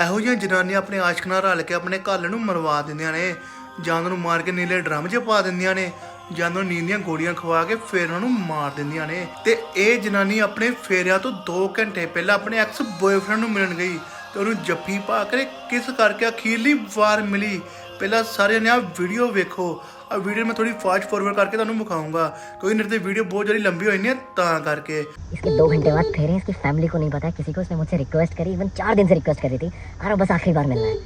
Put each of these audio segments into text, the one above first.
ਇਹੋ ਜਿਹੀਆਂ ਜਨਾਨੀਆਂ ਆਪਣੇ ਆਸ਼ਕ ਨਾਲ ਰਲ ਕੇ ਆਪਣੇ ਘਰ ਨੂੰ ਮਰਵਾ ਦਿੰਦੀਆਂ ਨੇ। ਜਾਂ ਉਹਨਾਂ ਨੂੰ ਮਾਰ ਕੇ ਨੀਲੇ ਡਰਮ 'ਚ ਪਾ ਦਿੰਦੀਆਂ ਨੇ। ਜਾਂ ਉਹਨਾਂ ਨੂੰ ਨੀਂਦ ਦੀਆਂ ਗੋਲੀਆਂ ਖਵਾ ਕੇ ਫੇਰ ਉਹਨਾਂ ਨੂੰ ਮਾਰ ਦਿੰਦੀਆਂ ਨੇ। ਤੇ ਇਹ ਜਨਾਨੀ ਆਪਣੇ ਫੇਰਿਆਂ ਤੋਂ 2 ਘੰਟੇ ਪਹਿਲਾਂ ਆਪਣੇ ਐਕਸ ਬॉयਫ੍ਰੈਂਡ ਨੂੰ ਮਿਲਣ ਗਈ ਤੇ ਉਹਨੂੰ ਜੱਫੀ ਪਾ ਕੇ ਕਿਸ ਕਰਕੇ ਅਖੀਰਲੀ ਵਾਰ ਮਿਲੀ? ਪਹਿਲਾਂ ਸਾਰਿਆਂ ਨੇ ਆ ਵੀਡੀਓ ਵੇਖੋ ਆ ਵੀਡੀਓ ਮੈਂ ਥੋੜੀ ਫਾਸਟ ਫਾਰਵਰਡ ਕਰਕੇ ਤੁਹਾਨੂੰ ਮੁਖਾਉਂਗਾ ਕਿਉਂਕਿ ਨਿਰਦੇ ਵੀਡੀਓ ਬਹੁਤ ਜ਼ਿਆਦਾ ਲੰਬੀ ਹੋਈ ਨਹੀਂ ਤਾਂ ਕਰਕੇ इसके दो घंटे बाद फेरे इसकी फैमिली को नहीं पता है किसी को उसने मुझसे रिक्वेस्ट करी इवन चार दिन से रिक्वेस्ट करी थी आ रहा बस आखिरी बार मिलना है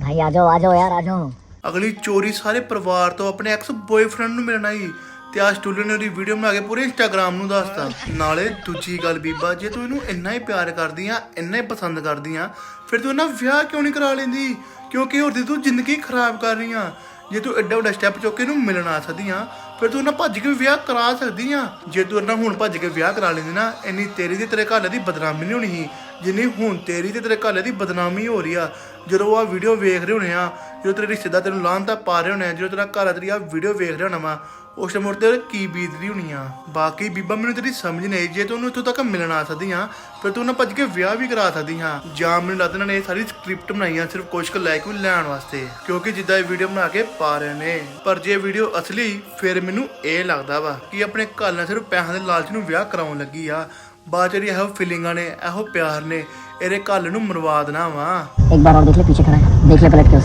भाई आ जाओ आ जाओ यार आ जाओ अगली चोरी सारे परिवार तो अपने एक्स बॉयफ्रेंड ਨੂੰ ਮਿਲਣਾ ਹੀ ਤੇ ਆ ਸਟੂਡੀਓ ਨੇ ਉਹਦੀ ਵੀਡੀਓ ਬਣਾ ਕੇ ਪੂਰੇ ਇੰਸਟਾਗ੍ਰam ਨੂੰ ਦੱਸਤਾ। ਨਾਲੇ ਦੂਜੀ ਗੱਲ ਬੀਬਾ, ਜੇ ਤੂੰ ਇਹਨੂੰ ਇੰਨਾ ਹੀ ਪਿਆਰ ਕਰਦੀ ਆ, ਇੰਨਾ ਹੀ ਪਸੰਦ ਕਰਦੀ ਆ, ਫਿਰ ਤੂੰ ਇਹਨਾਂ ਵਿਆਹ ਕਿਉਂ ਨਹੀਂ ਕਰਾ ਲੈਂਦੀ? ਕਿਉਂਕਿ ਹੋਰ ਦੀ ਤੂੰ ਜ਼ਿੰਦਗੀ ਖਰਾਬ ਕਰ ਰਹੀ ਆ। ਜੇ ਤੂੰ ਐਡਾ ਵੱਡਾ ਸਟੈਪ ਚੁੱਕ ਕੇ ਇਹਨੂੰ ਮਿਲਣ ਆ ਸਕਦੀ ਆ, ਫਿਰ ਤੂੰ ਇਹਨਾਂ ਭੱਜ ਕੇ ਵਿਆਹ ਕਰਾ ਸਕਦੀ ਆ। ਜੇ ਤੂੰ ਇਹਨਾਂ ਹੁਣ ਭੱਜ ਕੇ ਵਿਆਹ ਕਰਾ ਲੈਂਦੀ ਨਾ, ਇੰਨੀ ਤੇਰੀ ਤੇ ਤੇਰੇ ਘਰ ਦੀ ਬਦਨਾਮੀ ਨਹੀਂ ਹੋਣੀ ਸੀ। ਜਿੰਨੀ ਹੁਣ ਤੇਰੀ ਤੇ ਤੇਰੇ ਘਰ ਦੀ ਬਦਨਾਮੀ ਹੋ ਰਹੀ ਆ, ਜਦੋਂ ਉਹ ਆ ਵੀਡੀਓ ਵੇਖ ਰਹੇ ਹੋਣੇ ਆ ਜਦੋਂ ਤੇਰੇ ਰਿਸ਼ਤੇਦਾਰ ਤੈਨੂੰ ਲਾਂਤਾ ਪਾ ਰਹੇ ਹੋਣੇ ਆ, ਜਦੋਂ ਤੇਰਾ ਘਰ ਤੇਰੀ ਆ ਵੀਡੀਓ ਵੇਖ ਰਿਹਾ ਹੋਣਾ ਵਾ, ਉਸ ਟਾਈਮ ਤੇ ਕੀ ਬੀਤਦੀ ਹੋਣੀ ਆ। ਬਾਕੀ ਬੀਬਾ, ਮੈਨੂੰ ਤੇਰੀ ਸਮਝ ਨਹੀਂ ਆਈ, ਜੇ ਤੂੰ ਉਹਨੂੰ ਇੱਥੋਂ ਤੱਕ ਮਿਲਣ ਆ ਸਕਦੀ ਆ, ਫਿਰ ਤੂੰ ਉਹਨਾਂ ਭੱਜ ਕੇ ਵਿਆਹ ਵੀ ਕਰਾ ਸਕਦੀ ਹਾਂ ਜਾਂ ਮੈਨੂੰ ਲੱਗਦਾ ਇਹਨਾਂ ਨੇ ਇਹ ਸਾਰੀ ਸਕ੍ਰਿਪਟ ਬਣਾਈਆਂ ਆ, ਸਿਰਫ ਕੁਝ ਕੁ ਲਾਇਕ ਵੀ ਲੈਣ ਵਾਸਤੇ, ਕਿਉਂਕਿ ਜਿੱਦਾਂ ਇਹ ਵੀਡੀਓ ਬਣਾ ਕੇ ਪਾ ਰਹੇ ਨੇ। ਪਰ ਜੇ ਵੀਡੀਓ ਅਸਲੀ, ਫਿਰ ਮੈਨੂੰ ਇਹ ਲੱਗਦਾ ਵਾ ਕਿ ਆਪਣੇ ਘਰ ਨਾਲ ਸਿਰਫ ਪੈਸਿਆਂ ਦੇ ਲਾਲਚ ਨੂੰ ਵਿਆਹ ਕਰਾਉਣ ਲੱਗੀ ਆ। ਬਾਅਦ ਜਿਹੜੀ ਇਹੋ ਫੀਲਿੰਗਾਂ ਨੇ ਇਹੋ ਪਿਆਰ ਨੇ ਇਹਦੇ ਕੱਲ ਨੂੰ ਮਰਵਾ ਦੇਣਾ ਵਾ। ਇੱਕ ਬਾਰ ਦੇਖ ਲੈ ਪਿੱਛੇ ਖੜਾ ਦੇਖ ਲੈ ਪਲਟ ਕੇ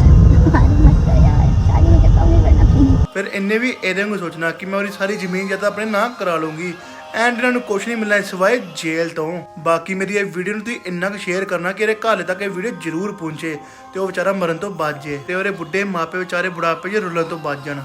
ਫਿਰ ਇਹਨੇ ਵੀ ਇਹਦੇ ਨੂੰ ਸੋਚਣਾ ਕਿ ਮੈਂ ਉਹਦੀ ਸਾਰੀ ਜ਼ਮੀਨ ਜਦ ਆਪਣੇ ਨਾਂ ਕਰਾ ਲੂੰਗੀ ਐਂਡ ਇਹਨਾਂ ਨੂੰ ਕੁਛ ਨਹੀਂ ਮਿਲਣਾ ਸਿਵਾਏ ਜੇਲ ਤੋਂ। ਬਾਕੀ ਮੇਰੀ ਇਹ ਵੀਡੀਓ ਨੂੰ ਤੁਸੀਂ ਇੰਨਾ ਕੁ ਸ਼ੇਅਰ ਕਰਨਾ ਕਿ ਇਹਦੇ ਘਰ ਤੱਕ ਇਹ ਵੀਡੀਓ ਜ਼ਰੂਰ ਪਹੁੰਚੇ ਤੇ ਉਹ ਵਿਚਾਰਾ ਮਰਨ ਤੋਂ ਬਚ ਜੇ ਤੇ ਉਹਦੇ ਬੁੱਢੇ ਮਾਪੇ ਵਿਚਾਰੇ ਬੁਢਾਪੇ 'ਚ ਰੁਲਣ ਤੋਂ ਬਚ ਜਾਣ।